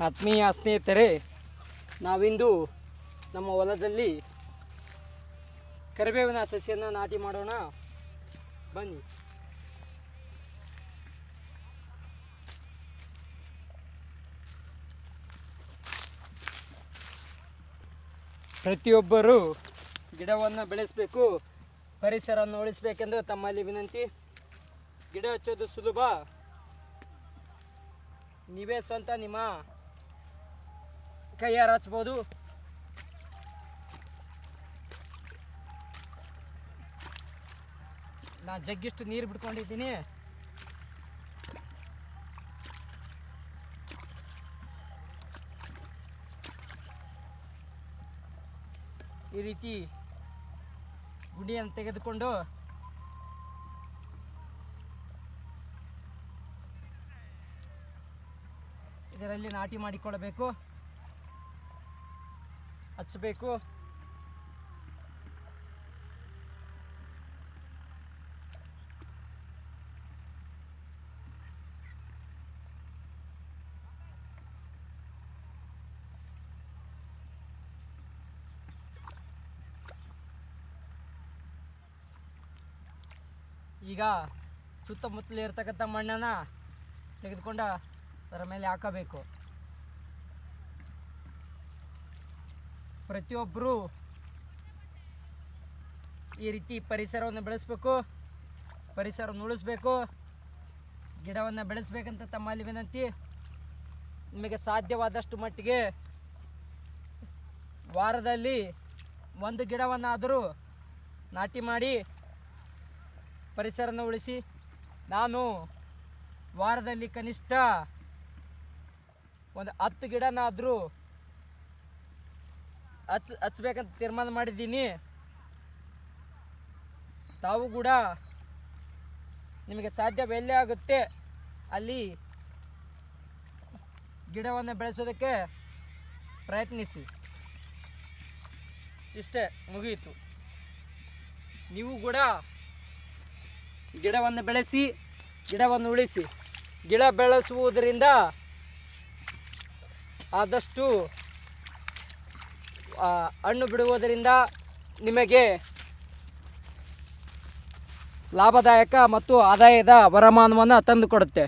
ಆತ್ಮೀಯ ಸ್ನೇಹಿತರೆ, ನಾವಿಂದು ನಮ್ಮ ಹೊಲದಲ್ಲಿ ಕರಿಬೇವಿನ ಸಸಿಯನ್ನು ನಾಟಿ ಮಾಡೋಣ. ಬನ್ನಿ. ಪ್ರತಿಯೊಬ್ಬರು ಗಿಡವನ್ನು ಬೆಳೆಸಬೇಕು ಪರಿಸರವನ್ನು ಉಳಿಸಬೇಕೆಂದು ತಮ್ಮಲ್ಲಿ ವಿನಂತಿ. ಗಿಡ ಹಚ್ಚೋದು ಸುಲಭ. ನೀವೇ ಸ್ವಂತ, ನಿಮ್ಮ ಕೈಯಾರ ಹಚ್ಬೋದು ನಾ ಜಗ್ಗಿಷ್ಟು ನೀರು ಬಿಟ್ಕೊಂಡಿದ್ದೀನಿ. ಈ ರೀತಿ ಗುಂಡಿಯನ್ನು ತೆಗೆದುಕೊಂಡು ಇದರಲ್ಲಿ ನಾಟಿ ಮಾಡಿಕೊಳ್ಳಬೇಕು. ಹಚ್ಚಬೇಕು ಈಗ ಸುತ್ತಮುತ್ತಲು ಇರ್ತಕ್ಕಂಥ ಮಣ್ಣನ್ನು ತೆಗೆದುಕೊಂಡು ಅದರ ಮೇಲೆ ಹಾಕಬೇಕು. ಪ್ರತಿಯೊಬ್ಬರು ಈ ರೀತಿ ಪರಿಸರವನ್ನು ಬೆಳೆಸಬೇಕು, ಪರಿಸರವನ್ನು ಉಳಿಸ್ಬೇಕು, ಗಿಡವನ್ನು ಬೆಳೆಸಬೇಕಂತ ತಮ್ಮಲ್ಲಿ ವಿನಂತಿ. ನಿಮಗೆ ಸಾಧ್ಯವಾದಷ್ಟು ಮಟ್ಟಿಗೆ ವಾರದಲ್ಲಿ ಒಂದು ಗಿಡವನ್ನಾದರೂ ನಾಟಿ ಮಾಡಿ ಪರಿಸರನ ಉಳಿಸಿ. ನಾನು ವಾರದಲ್ಲಿ ಕನಿಷ್ಠ ಒಂದು ಹತ್ತು ಗಿಡನಾದರೂ ಹಚ್ ಹಚ್ಬೇಕಂತ ತೀರ್ಮಾನ ಮಾಡಿದ್ದೀನಿ. ತಾವು ಕೂಡ ನಿಮಗೆ ಸಾಧ್ಯವೆಲ್ಲೇ ಆಗುತ್ತೆ. ಅಲ್ಲಿ ಗಿಡವನ್ನು ಬೆಳೆಸೋದಕ್ಕೆ ಪ್ರಯತ್ನಿಸಿ. ಇಷ್ಟೇ ಮುಗಿಯಿತು ನೀವು ಕೂಡ ಗಿಡವನ್ನು ಬೆಳೆಸಿ, ಗಿಡವನ್ನು ಉಳಿಸಿ. ಗಿಡ ಬೆಳೆಸುವುದರಿಂದ ಆದಷ್ಟು ಹಣ್ಣು ಬಿಡುವುದರಿಂದ ನಿಮಗೆ ಲಾಭದಾಯಕ ಮತ್ತು ಆದಾಯದ ವರಮಾನವನ್ನು ತಂದುಕೊಡುತ್ತೆ.